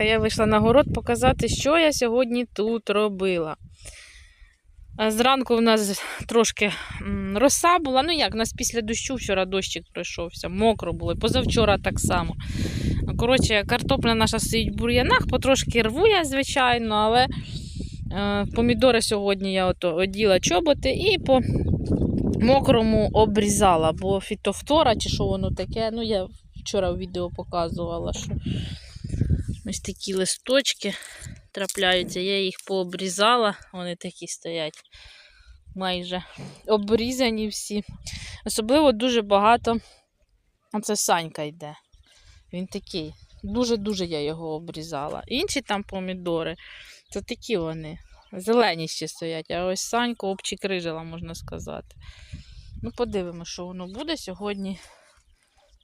Я вийшла на город показати, що я сьогодні тут робила. Зранку в нас трошки роса була. Ну як, у нас після дощу вчора дощик пройшовся, мокро було, і позавчора так само. Коротше, картопля наша стоїть в бур'янах, потрошки рву я, звичайно, але е, помідори сьогодні я ото оділа чоботи і по мокрому обрізала, бо фітофтора чи що воно таке. Ну, я вчора в відео показувала, що ось такі листочки трапляються. Я їх пообрізала, вони такі стоять майже обрізані всі. Особливо дуже багато. Оце Санька йде. Він такий. Дуже-дуже я його обрізала. Інші там помідори, це такі вони. Зелені ще стоять, а ось Саньку обчикрижила, можна сказати. Ну, подивимося, що воно буде сьогодні.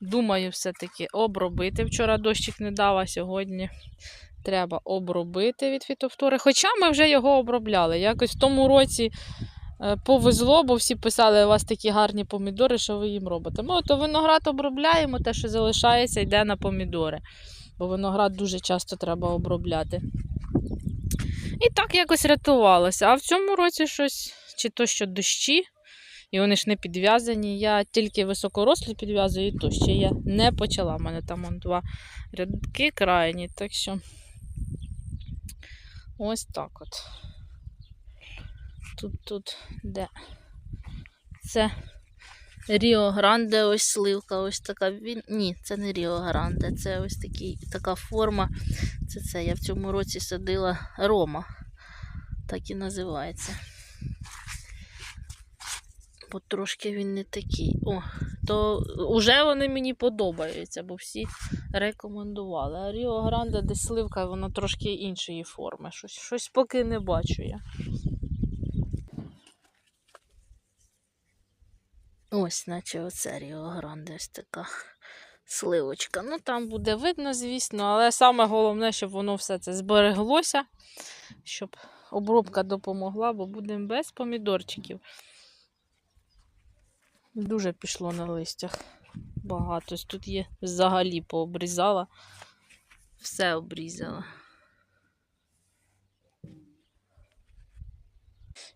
Думаю, все-таки обробити. Вчора дощик не дав, а сьогодні треба обробити від фітофтори. Хоча ми вже його обробляли. Якось в тому році е, повезло, бо всі писали, у вас такі гарні помідори, що ви їм робите. Ми ото виноград обробляємо, те, що залишається, йде на помідори. Бо виноград дуже часто треба обробляти. І так якось рятувалося. А в цьому році щось, чи то що дощі, і вони ж не підв'язані. Я тільки високорослі підв'язую, і то ще я не почала. У мене там он два рядки крайні, так що ось так от. Тут, тут, де? Це Ріо Гранде, ось сливка, ось така. Він... Ні, це не Ріо Гранде, це ось такий, така форма. Це це я в цьому році садила Рома. Так і називається. Бо трошки він не такий. О, то вже вони мені подобаються, бо всі рекомендували. А Ріо Гранде, де сливка, вона трошки іншої форми. Щось, щось поки не бачу я. Ось, наче оце Ріо Гранде, ось така сливочка. Ну, там буде видно, звісно, але саме головне, щоб воно все це збереглося, щоб обробка допомогла, бо будемо без помідорчиків. Дуже пішло на листях. Багато. Тут є взагалі пообрізала. Все обрізала.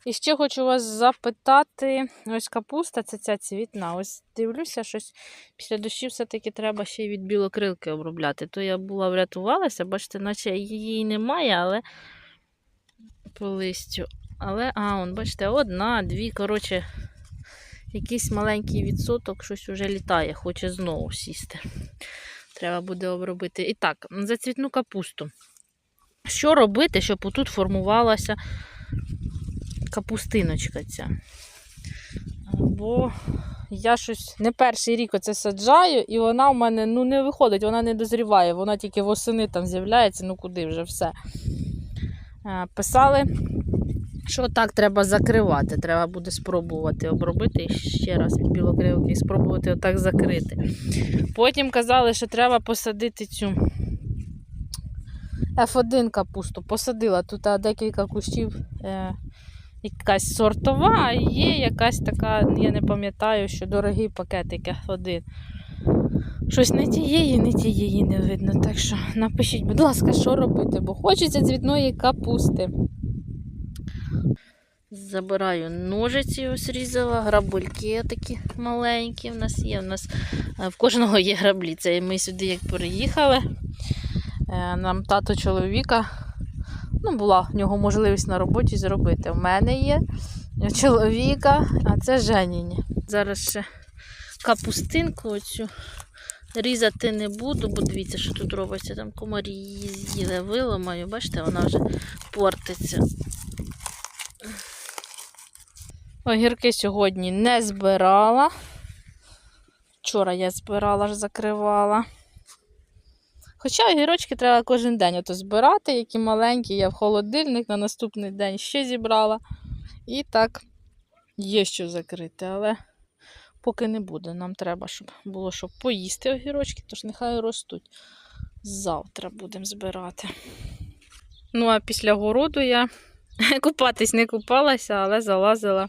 І ще хочу вас запитати: ось капуста, це ця цвітна. Ось дивлюся, щось після дощів все-таки треба ще й від білокрилки обробляти. То я була врятувалася, бачите, наче її немає, але по листю. Але, а, он, бачите, одна, дві, коротше, якийсь маленький відсоток, щось уже літає, хоче знову сісти. Треба буде обробити. І так, за цвітну капусту. Що робити, щоб отут формувалася капустиночка ця? Бо я щось не перший рік оце саджаю, і вона в мене ну, не виходить, вона не дозріває, вона тільки восени там з'являється, ну куди вже все. Е, Писали, що так треба закривати. Треба буде спробувати обробити ще раз від білокривки і спробувати отак закрити. Потім казали, що треба посадити цю F1 капусту. Посадила тут декілька кущів. Е, якась сортова, а є якась така, я не пам'ятаю, що пакетик F1. Щось не тієї, не тієї не видно. Так що напишіть, будь ласка, що робити, бо хочеться цвітної капусти. Забираю ножиці, ось різала, грабульки такі маленькі в нас є. У нас е, в кожного є граблі. Це ми сюди як переїхали. Е, Нам тато чоловіка. Ну, була в нього можливість на роботі зробити. У мене є чоловіка, а це Женіні. Зараз ще капустинку оцю різати не буду, бо дивіться, що тут робиться. Там комарі її з'їли, виламаю. Бачите, вона вже портиться. Огірки сьогодні не збирала. Вчора я збирала, аж закривала. Хоча огірочки треба кожен день ото збирати, які маленькі, я в холодильник на наступний день ще зібрала. І так, є що закрити, але поки не буде. Нам треба, щоб було щоб поїсти огірочки, тож нехай ростуть. Завтра будемо збирати. Ну, а після городу я купатись не купалася, але залазила,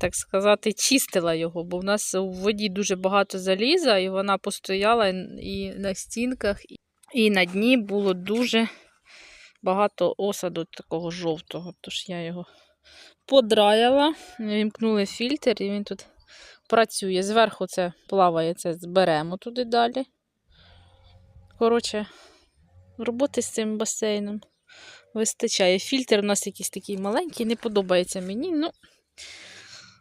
так сказати, чистила його, бо в нас у воді дуже багато заліза, і вона постояла і на стінках, І на дні було дуже багато осаду такого жовтого. Тож я його подраяла, вімкнули фільтр, і він тут працює. Зверху це плаває, це зберемо туди далі. Коротше, роботи з цим басейном вистачає. Фільтр у нас якийсь такий маленький, не подобається мені. Ну,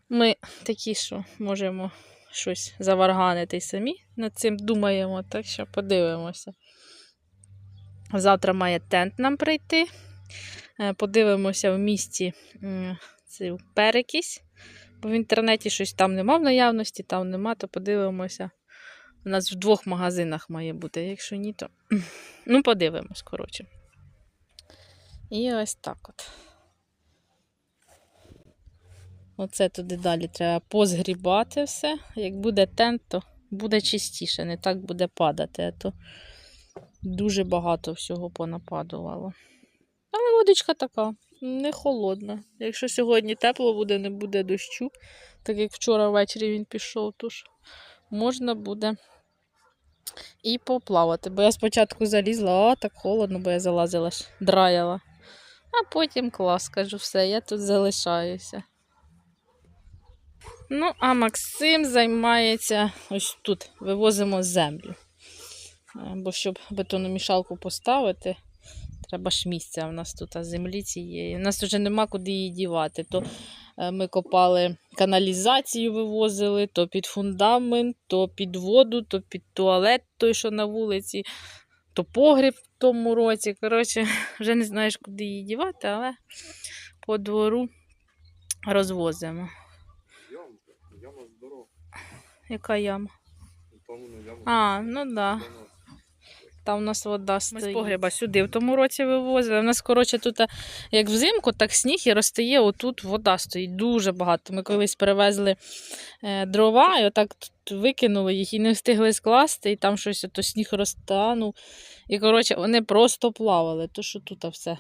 ми такі, що можемо щось заварганити й самі над цим думаємо, так що подивимося. Завтра має тент нам прийти. Е, Подивимося в місті цю перекись, бо в інтернеті щось там нема в наявності, там нема, то подивимося. У нас в двох магазинах має бути, якщо ні, то ну, подивимось, коротше. І ось так от. Оце туди далі треба позгрібати все. Як буде тент, то буде чистіше, не так буде падати, а то дуже багато всього понападувало. Але водичка така, не холодна. Якщо сьогодні тепло буде, не буде дощу, так як вчора ввечері він пішов, то ж можна буде і поплавати. Бо я спочатку залізла, а так холодно, бо я залазила ж, драяла. А потім клас, кажу, все, я тут залишаюся. Ну, а Максим займається ось тут, вивозимо землю. Е, Бо щоб бетономішалку поставити, треба ж місця. У нас тут а землі цієї. У нас вже нема куди її дівати. То е, ми копали каналізацію, вивозили, то під фундамент, то під воду, то під туалет, той, що на вулиці, то погріб в тому році. Коротше, вже не знаєш, куди її дівати, але по двору розвозимо. Ямка, яма здорова. Яка яма? Повну яму. А, ну так. Да. Там у нас вода стоїть. Ми з погреба сюди в тому році вивозили. У нас, коротше, тут як взимку, так сніг і розтає, отут вода стоїть дуже багато. Ми колись перевезли е, дрова і отак тут викинули їх і не встигли скласти, і там щось ото сніг розтанув. І, коротше, вони просто плавали. То, що тут все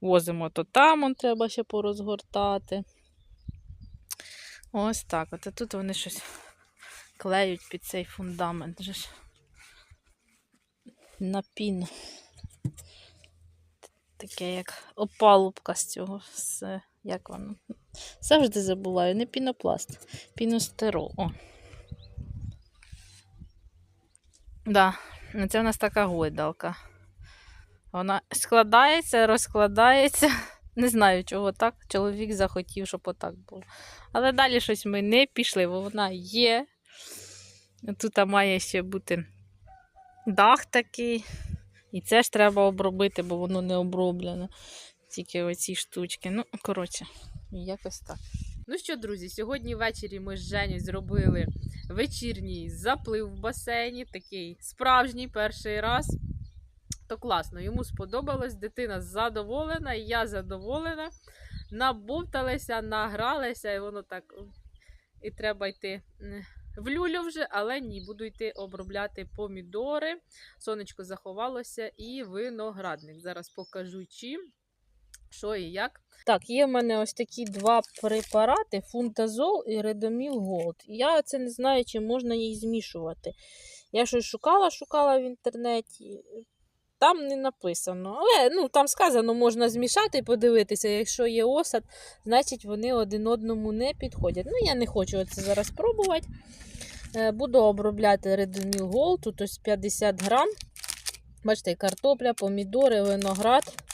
возимо, то там он треба ще порозгортати. Ось так. От а тут вони щось клеють під цей фундамент. На піну. Таке як опалубка з цього. З, як воно? Завжди забуваю, не пінопласт, піностерол. О. Да, ну, це в нас така гойдалка. Вона складається, розкладається. Не знаю, чого так. Чоловік захотів, щоб отак було. Але далі щось ми не пішли, бо вона є. Тут має ще бути дах такий. І це ж треба обробити, бо воно не оброблене. Тільки оці штучки. Ну, коротше, якось так. Ну що, друзі, сьогодні ввечері ми з Женю зробили вечірній заплив в басейні. Такий справжній перший раз. То класно, йому сподобалось, дитина задоволена, я задоволена. Набовталися, награлися, і воно так. І треба йти в люлю вже, але ні, буду йти обробляти помідори. Сонечко заховалося і виноградник. Зараз покажу чим, що і як. Так, є в мене ось такі два препарати: фунтазол і редоміл голд. Я це не знаю, чи можна їх змішувати. Я щось шукала, шукала в інтернеті. Там не написано. Але ну, там сказано, можна змішати і подивитися. Якщо є осад, значить вони один одному не підходять. Ну, я не хочу це зараз пробувати. Е, Буду обробляти Redonil Gold, тут ось 50 грам. Бачите, картопля, помідори, виноград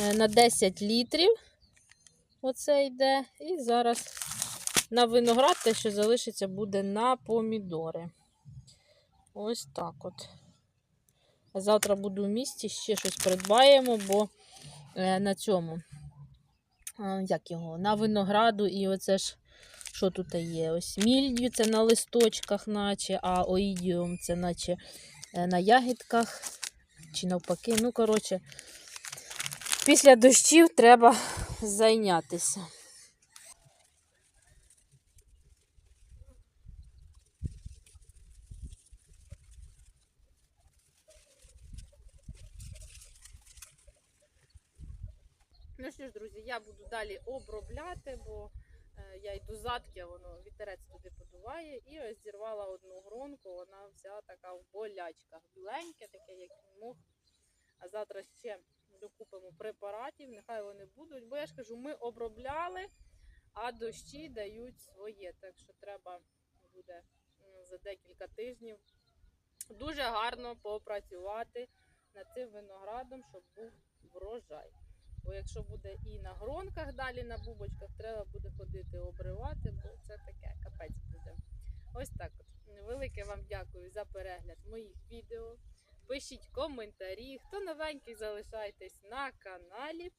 Е, на 10 літрів. Оце йде. І зараз на виноград те, що залишиться, буде на помідори. Ось так от. Завтра буду в місті, ще щось придбаємо, бо е, на цьому, як його, на винограду, і оце ж, що тут є? Ось мільдю, це на листочках, наче, а оїдіум це наче е, на ягідках, чи навпаки. Ну, коротше, після дощів треба зайнятися. Ну що ж, друзі, я буду далі обробляти, бо я йду задки, воно вітерець туди подуває. І ось зірвала одну гронку, вона вся така в болячках. Біленьке, таке, як мох. А завтра ще докупимо препаратів, нехай вони будуть. Бо я ж кажу, ми обробляли, а дощі дають своє. Так що треба буде за декілька тижнів дуже гарно попрацювати над цим виноградом, щоб був врожай. Бо якщо буде і на гронках далі на бубочках, треба буде ходити обривати, бо це таке капець буде. Ось так от. Велике вам дякую за перегляд моїх відео. Пишіть коментарі. Хто новенький, залишайтесь на каналі.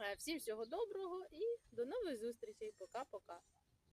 Е, Всім всього доброго і до нових зустрічей. Пока-пока.